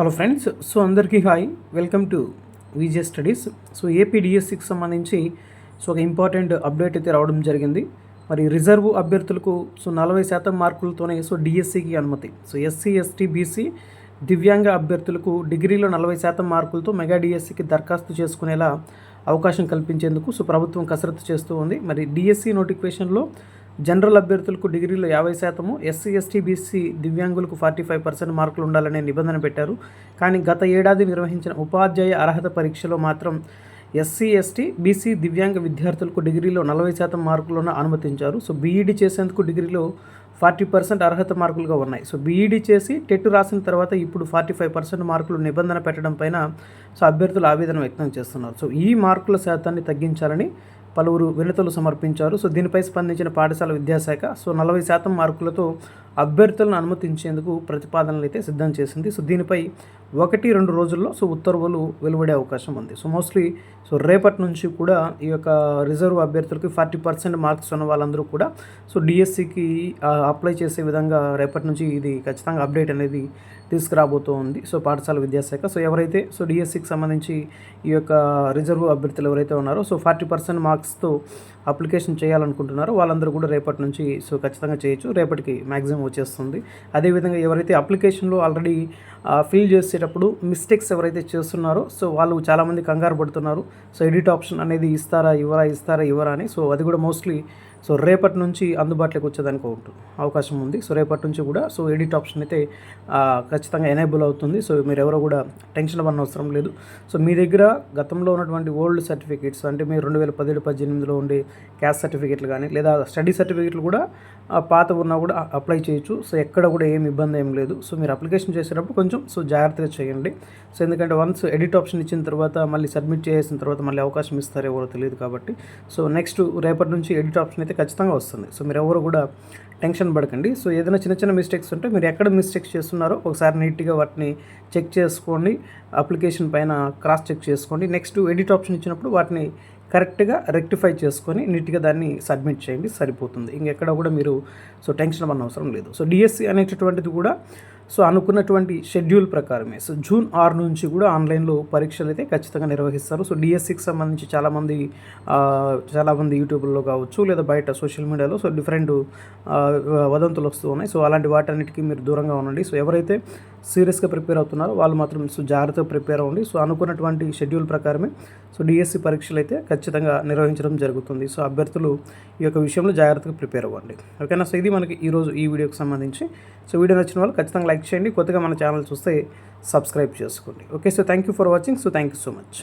Hello friends so అందరికీ hi welcome to VJ studies so ఏపీడిఎస్సికి సంబంధించి so ఒక important update అయితే రావడం జరిగింది. మరి రిజర్వ్ అభ్యర్థులకు సో నలభై శాతం మార్కులతోనే సో డిఎస్సికి అనుమతి. సో ఎస్సీ ఎస్టీ బీసీ దివ్యాంగ అభ్యర్థులకు డిగ్రీలో నలభై శాతం మార్కులతో మెగా డిఎస్సికి దరఖాస్తు చేసుకునేలా అవకాశం కల్పించేందుకు సో ప్రభుత్వం కసరత్తు చేస్తూ ఉంది. మరి డిఎస్సి నోటిఫికేషన్లో జనరల్ అభ్యర్థులకు డిగ్రీలో యాభై శాతము ఎస్సీ ఎస్టీ బీసీ దివ్యాంగులకు ఫార్టీ ఫైవ్ పర్సెంట్ మార్కులు ఉండాలనే నిబంధన పెట్టారు. కానీ గత ఏడాది నిర్వహించిన ఉపాధ్యాయ అర్హత పరీక్షలో మాత్రం ఎస్సీ ఎస్టీ బీసీ దివ్యాంగ విద్యార్థులకు డిగ్రీలో నలభై శాతం మార్కులను అనుమతించారు. సో బీఈడీ చేసేందుకు డిగ్రీలో ఫార్టీ పర్సెంట్ అర్హత మార్కులుగా ఉన్నాయి. సో బీఈడీ చేసి టెట్ రాసిన తర్వాత ఇప్పుడు ఫార్టీ ఫైవ్ పర్సెంట్ మార్కులు నిబంధన పెట్టడం పైన సో అభ్యర్థులు ఆవేదన వ్యక్తం చేస్తున్నారు. సో ఈ మార్కుల శాతాన్ని తగ్గించాలని పలువురు వినతులు సమర్పించారు. సో దీనిపై స్పందించిన పాఠశాల విద్యాశాఖ సో నలభై శాతం మార్కులతో అభ్యర్థులను అనుమతించేందుకు ప్రతిపాదనలు అయితే సిద్ధం చేసింది. సో దీనిపై ఒకటి రెండు రోజుల్లో సో ఉత్తర్వులు వెలువడే అవకాశం ఉంది. సో మోస్ట్లీ సో రేపటి నుంచి కూడా ఈ యొక్క రిజర్వ్ అభ్యర్థులకి ఫార్టీ పర్సెంట్ మార్క్స్ ఉన్న వాళ్ళందరూ కూడా సో డిఎస్సికి అప్లై చేసే విధంగా రేపటి నుంచి ఇది ఖచ్చితంగా అప్డేట్ అనేది తీసుకురాబోతూ ఉంది సో పాఠశాల విద్యాశాఖ. సో ఎవరైతే సో డిఎస్సికి సంబంధించి ఈ యొక్క రిజర్వ్ అభ్యర్థులు ఎవరైతే ఉన్నారో సో ఫార్టీ పర్సెంట్ మార్క్స్తో అప్లికేషన్ చేయాలనుకుంటున్నారో వాళ్ళందరూ కూడా రేపటి నుంచి సో ఖచ్చితంగా చేయొచ్చు. రేపటికి మ్యాక్సిమం వచ్చేస్తుంది. అదేవిధంగా ఎవరైతే అప్లికేషన్లో ఆల్రెడీ ఫిల్ చేసే చేసేటప్పుడు మిస్టేక్స్ ఎవరైతే చేస్తున్నారో సో వాళ్ళు చాలామంది కంగారు పడుతున్నారు. సో ఎడిట్ ఆప్షన్ అనేది ఇస్తారా ఇవ్వరా ఇస్తారా ఇవ్వరా అని. సో అది కూడా మోస్ట్లీ సో రేపటి నుంచి అందుబాటులోకి వచ్చేదానికి ఉంటుంది అవకాశం ఉంది. సో రేపటి నుంచి కూడా సో ఎడిట్ ఆప్షన్ అయితే ఖచ్చితంగా ఎనేబుల్ అవుతుంది. సో మీరు ఎవరో కూడా టెన్షన్ అవ్వని అవసరం లేదు. సో మీ దగ్గర గతంలో ఉన్నటువంటి ఓల్డ్ సర్టిఫికేట్స్ అంటే మీరు రెండు వేల పదిహేడు పద్దెనిమిదిలో ఉండే క్యాస్ట్ సర్టిఫికేట్లు కానీ లేదా స్టడీ సర్టిఫికేట్లు కూడా పాత ఉన్నా కూడా అప్లై చేయొచ్చు. సో ఎక్కడ కూడా ఏమి ఇబ్బంది ఏం లేదు. సో మీరు అప్లికేషన్ చేసేటప్పుడు కొంచెం సో జాగ్రత్తగా చేయండి. సో ఎందుకంటే వన్స్ ఎడిట్ ఆప్షన్ ఇచ్చిన తర్వాత మళ్ళీ సబ్మిట్ చేసిన తర్వాత మళ్ళీ అవకాశం ఇస్తారో ఎవరో తెలియదు కాబట్టి. సో నెక్స్ట్ రేపటి నుంచి ఎడిట్ ఆప్షన్ అయితే ఖచ్చితంగా వస్తుంది. సో మీరు ఎవరు కూడా టెన్షన్ పడకండి. సో ఏదైనా చిన్న చిన్న మిస్టేక్స్ ఉంటే మీరు ఎక్కడ మిస్టేక్స్ చేస్తున్నారో ఒకసారి నీట్గా వాటిని చెక్ చేసుకోండి. అప్లికేషన్ పైన క్రాస్ చెక్ చేసుకోండి. నెక్స్ట్ ఎడిట్ ఆప్షన్ ఇచ్చినప్పుడు వాటిని కరెక్ట్గా రెక్టిఫై చేసుకొని నీట్గా దాన్ని సబ్మిట్ చేయండి. సరిపోతుంది. ఇంకెక్కడ కూడా మీరు సో టెన్షన్ పడిన అవసరం లేదు. సో డిఎస్సి అనేటటువంటిది కూడా సో అనుకున్నటువంటి షెడ్యూల్ ప్రకారమే. సో జూన్ ఆరు నుంచి కూడా ఆన్లైన్లో పరీక్షలు అయితే ఖచ్చితంగా నిర్వహిస్తారు. సో డిఎస్సికి సంబంధించి చాలామంది చాలామంది యూట్యూబ్లో కావచ్చు లేదా బయట సోషల్ మీడియాలో సో డిఫరెంట్ వదంతులు వస్తూ ఉన్నాయి. సో అలాంటి వాటన్నిటికీ మీరు దూరంగా ఉండండి. సో ఎవరైతే సీరియస్గా ప్రిపేర్ అవుతున్నారో వాళ్ళు మాత్రం సో జాగ్రత్తగా ప్రిపేర్ అవ్వండి. సో అనుకున్నటువంటి షెడ్యూల్ ప్రకారమే సో డిఎస్సి పరీక్షలు అయితే ఖచ్చితంగా నిర్వహించడం జరుగుతుంది. సో అభ్యర్థులు ఈ యొక్క విషయంలో జాగ్రత్తగా ప్రిపేర్ అవ్వండి. ఓకేనా? సో ఇది మనకి ఈరోజు ఈ వీడియోకి సంబంధించి. సో వీడియో నచ్చిన వాళ్ళు ఖచ్చితంగా లైక్ లైక్ చేయండి. కొత్తగా మన ఛానల్ చూస్తే సబ్స్క్రైబ్ చేసుకోండి. Okay so thank you for watching. So thank you so much.